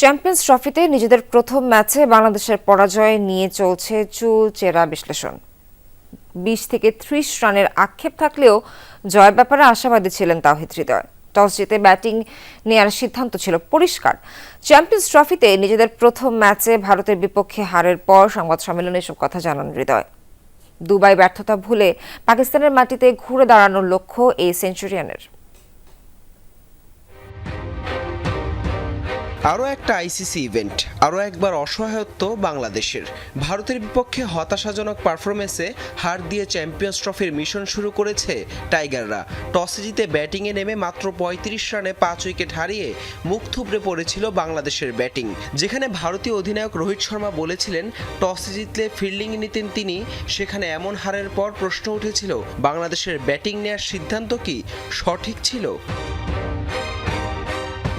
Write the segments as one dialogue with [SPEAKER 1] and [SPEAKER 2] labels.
[SPEAKER 1] Champions ট্রফিতে নিজেদের প্রথম ম্যাচে বাংলাদেশের পরাজয় নিয়ে চলছে চুল চেরা বিশ্লেষণ। বিশ থেকে ত্রিশ রানের আক্ষেপ থাকলেও জয়ের ব্যাপারে আশাবাদী ছিলেন তাওহিদ হৃদয়। টস জিতে ব্যাটিং নেয়ার সিদ্ধান্ত ছিল পরিষ্কার। চ্যাম্পিয়ন্স ট্রফিতে নিজেদের প্রথম ম্যাচে ভারতের বিপক্ষে হারের পর সংবাদ সম্মেলনে এসব কথা জানান হৃদয়। দুবাই ব্যর্থতা ভুলে পাকিস্তানের মাটিতে ঘুরে দাঁড়ানোর লক্ষ্য এই সেঞ্চুরিয়ানের।
[SPEAKER 2] আরও একটা আইসিসি ইভেন্ট, আরও একবার অসহায়ত্ব বাংলাদেশের। ভারতের বিপক্ষে হতাশাজনক পারফরমেন্সে হার দিয়ে চ্যাম্পিয়ন্স ট্রফির মিশন শুরু করেছে টাইগাররা। টসে জিতে ব্যাটিংয়ে নেমে মাত্র পঁয়ত্রিশ রানে পাঁচ উইকেট হারিয়ে মুখ থুবড়ে পড়েছিল বাংলাদেশের ব্যাটিং, যেখানে ভারতীয় অধিনায়ক রোহিত শর্মা বলেছিলেন, টসে জিতলে ফিল্ডিং নিতেন তিনি, সেখানে এমন হারের পর প্রশ্ন উঠেছিল, বাংলাদেশের ব্যাটিং নেয়ার সিদ্ধান্ত কি সঠিক ছিল?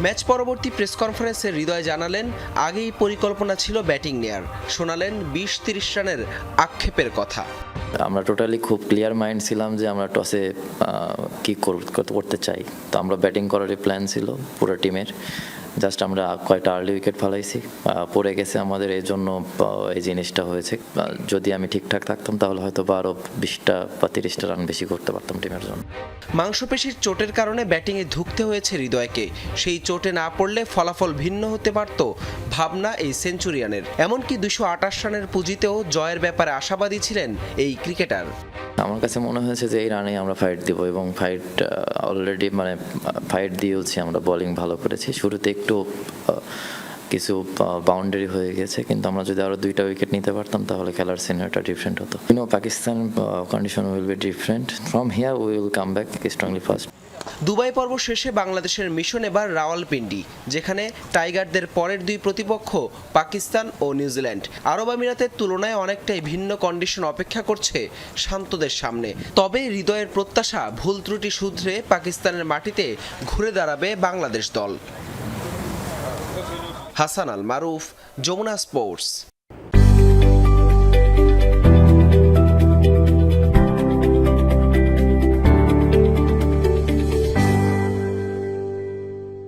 [SPEAKER 2] ম্যাচ পরবর্তী প্রেস কনফারেন্সে হৃদয় জানালেন, আগেই পরিকল্পনা ছিল ব্যাটিং নেয়ার। শোনালেন বিশ তিরিশ রানের আক্ষেপের কথা।
[SPEAKER 3] আমরা টোটালি খুব ক্লিয়ার মাইন্ড ছিলাম যে আমরা টসে কি করতে চাই। তো আমরা ব্যাটিং করারই প্ল্যান ছিল পুরো টিমের জাস্ট আমরা কয়েকটা আর্লি উইকেট ফেলাইছি। পড়ে গেছে আমাদের, এই জন্য এই জিনিসটা হয়েছে। যদি আমি ঠিকঠাক থাকতাম, তাহলে হয়তো বা আরও বিশটা বা তিরিশটা রান বেশি করতে পারতাম টিমের জন্য।
[SPEAKER 2] মাংসপেশির চোটের কারণে ব্যাটিংয়ে ধুকতে হয়েছে হৃদয়কে। সেই চোটে না পড়লে ফলাফল ভিন্ন হতে পারত ভাবনা এই সেঞ্চুরিয়ানের। এমনকি দুশো আটাশ রানের পুঁজিতেও জয়ের ব্যাপারে আশাবাদী ছিলেন এই ক্রিকেটার।
[SPEAKER 3] আমার কাছে মনে হয়েছে যে এই রানে আমরা ফাইট দিব এবং ফাইট অলরেডি মানে ফাইট দিয়েওছি, আমরা বোলিং ভালো করেছি। শুরুতে একটু কিছু বাউন্ডারি হয়ে গেছে, কিন্তু আমরা যদি আরও দুইটা উইকেট নিতে পারতাম, তাহলে খেলার সিনারিটা ডিফারেন্ট হতো। You know Pakistan condition will be different from here we will come back strongly first
[SPEAKER 2] Dubai পর্ব শেষে বাংলাদেশের মিশন এবার রাওয়ালপিন্ডি, যেখানে টাইগারদের পরের দুই প্রতিপক্ষ পাকিস্তান ও নিউজিল্যান্ড আরব আমিরাতের তুলনায় অনেকটাই ভিন্ন কন্ডিশন অপেক্ষা করছে শান্তদের সামনে। তবে হৃদয়ের প্রত্যাশা ভুল ত্রুটি শুধরে পাকিস্তানের মাটিতে ঘুরে দাঁড়াবে বাংলাদেশ দল। হাসান আল মারুফ, যমুনা স্পোর্টস।